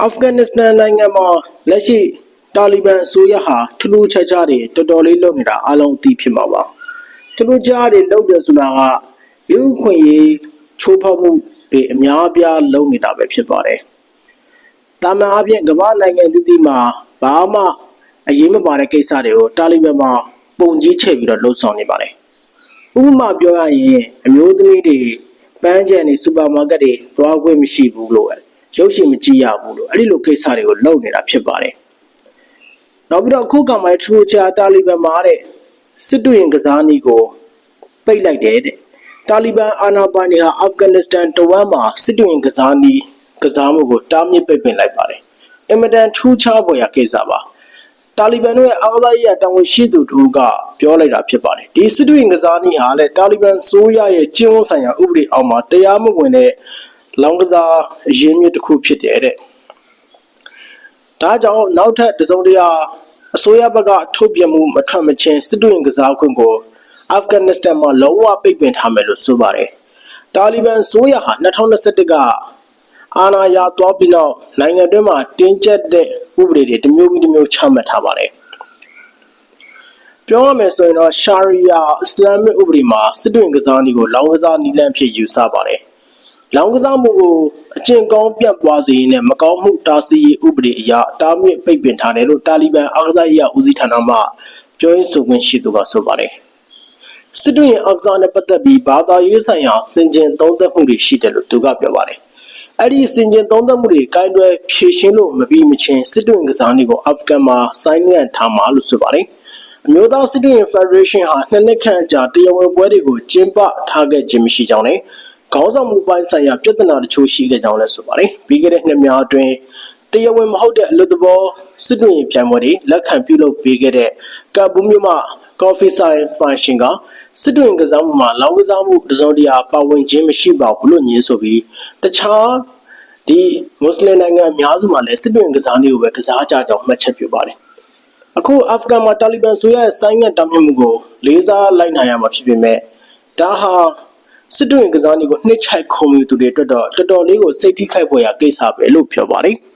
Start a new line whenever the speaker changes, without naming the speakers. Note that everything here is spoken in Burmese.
အာဖဂန်နစ္စတန်နိုင်ငံမှာလက်ရှိတာလီဘန်အစိုးရဟာထူးထူးခြားခြားတွေတော်တော်လေးလုပ်နေတာအလုံးအသိဖြစ်မှာပါထူးထူးခြားတွေလုပ်တယ်ဆိုတာကလူ့အခွင့်အရေးချိုးဖောက်မှုတွေအများအပြားလုပ်နေတာပဲဖြစ်ပါတယ်တာမန်အပြင်ကမ္ဘာနိုင်ငံတည်တည်မှာဘာမှအရေးမပါတဲ့ကိစ္စတွေကိုတာလီဘန်မှာပုံကြီးချဲ့ပြီးတော့လှုပ်ဆောင်နေပါတယ်ဥပမာပြောရရင်အမျိုးသမီးတွေပန်းချန်တွေစူပါမားကတ်တွေသွားခွင့်မရှိဘူးလို့ပဲ ရုပ်ရှင်မကြည့်ရဘူးလို့အဲ့ဒီလိုကိစ္စတွေကိုလုပ်နေတာဖြစ်ပါတယ်နောက်ပြီးတော့အခုကမှထူချာတာလီဘန်မှာတဲ့စစ်တူရင်ကစားနည်းကိုပိတ်လိုက်တယ်တဲ့တာလီဘန်အာဏာပိုင်တွေဟာအာဖဂန်နစ္စတန်တဝမ်းမှာစစ်တူရင်ကစားနည်းကစားမှုကိုတားမြစ်ပိတ်ပင်လိုက်ပါတယ်အင်မတန်ထူးခြားပေါ်ရာကိစ္စပါတာလီဘန်တို့ရဲ့အာဝါဒရေးတာဝန်ရှိသူတို့ကပြောလိုက်တာဖြစ်ပါတယ်ဒီစစ်တူရင်ကစားနည်းဟာလေတာလီဘန်ဆိုးရရဲ့ကျင်းဝန်းဆိုင်ရာဥပဒေအောက်မှာတရားမဝင်တဲ့ လောင်ကစားအရင်းမြစ်တစ်ခုဖြစ်တယ်တဲ့ဒါကြောင့်နောက်ထပ်တစုံတရာအစိုးရဘက်ကထုတ်ပြန်မှုမထွက်မချင်းစစ်တူရင်ကစားခွင့်ကိုအာဖဂန်နစ္စတန်မှာလုံးဝပိတ်ပင်ထားမယ်လို့ဆိုပါတယ်တာလီဘန်ဆိုးရဟာ2021ကအာဏာရသွားပြီးနောက်နိုင်ငံတွင်းမှာတင်းကျပ်တဲ့ဥပဒေတွေတစ်မျိုးပြီးတစ်မျိုးချမှတ်ထားပါတယ်ပြောရမယ်ဆိုရင်တော့ရှာရီယာအစ္စလာမစ်ဥပဒေမှာစစ်တွင်ကစားနည်းကိုလောင်ကစားနည်းလမ်းဖြစ်ယူဆပါတယ်။ လောင်ကစားမှုကိုအကျင့်ကောင်းပြန့်ပွားစေရင်းနဲ့မကောင်းမှုတားဆီးရေးဥပဒေအရတားမြစ်ပိတ်ပင်ထားတယ်လို့တာလီဘန်အာကစားရေးဦးစီးဌာနမှပြောရေးဆိုခွင့်ရှိသူကဆိုပါတယ်။စစ်တွင်အာကစားနဲ့ပတ်သက်ပြီးဘာသာရေးဆိုင်ရာစင်ကြင်သုံးသပ်မှုတွေရှိတယ်လို့သူကပြောပါတယ်။အဲ့ဒီစင်ကြင်သုံးသပ်မှုတွေကိုင်းတွယ်ဖြည့်ရှင်းလို့မပြီးမချင်းစစ်တွင်ကစားနည်းကိုအာဖဂန်မှာဆိုင်းငံ့ထားမှာလို့ဆိုပါတယ်။အမျိုးသားစစ်တွင်ဖက်ဒရေးရှင်းဟာနှစ်နှစ်ခန့်ကြာတရားဝင်ပွဲတွေကိုကျင်းပထားခဲ့ခြင်းမရှိကြောင်းနဲ့ ခေါင်းဆောင်မှုပိုင်းဆိုင်ရာပြဿနာတချို့ရှိခဲ့ကြောင်းလည်းဆိုပါတယ်။ပြီးခဲ့တဲ့နှစ်များအတွင်းတရားဝင်မဟုတ်တဲ့အလွတ်တဘောစစ်တွင်ပြိုင်ပွဲတွေလက်ခံပြုလုပ်ပေးခဲ့တဲ့ကပ်ဘူးမြို့မှကော်ဖီဆိုင်ဖိုင်ရှင်ကစစ်တွင်ကစားမှုမှာလောင်ကစားမှုတစုံတရာပါဝင်ခြင်းမရှိပါဘူးလို့ညင်းဆိုပြီးတခြားဒီမွတ်စလင်နိုင်ငံအများစုမှာလည်းစစ်တွင်ကစားနည်းကိုပဲကစားကြကြောင်းမှတ်ချက်ပြုပါတယ်။အခုအာဖဂန်မှာတာလီဘန်ဆိုရရဲ့ဆိုင်းငံ့တာမြင့်မှုကိုလေးစားလိုက်နိုင်ရမှာဖြစ်ပေမဲ့ဒါဟာ စစ်တွင်ကစားနည်းကိုနှစ်ချိုက်ခုံယူသူတွေအတွက်တော့တော်တော်လေးကိုစိတ်ထိခိုက်ဖွယ်ရာကိစ္စပဲလို့ပြောပါတယ်။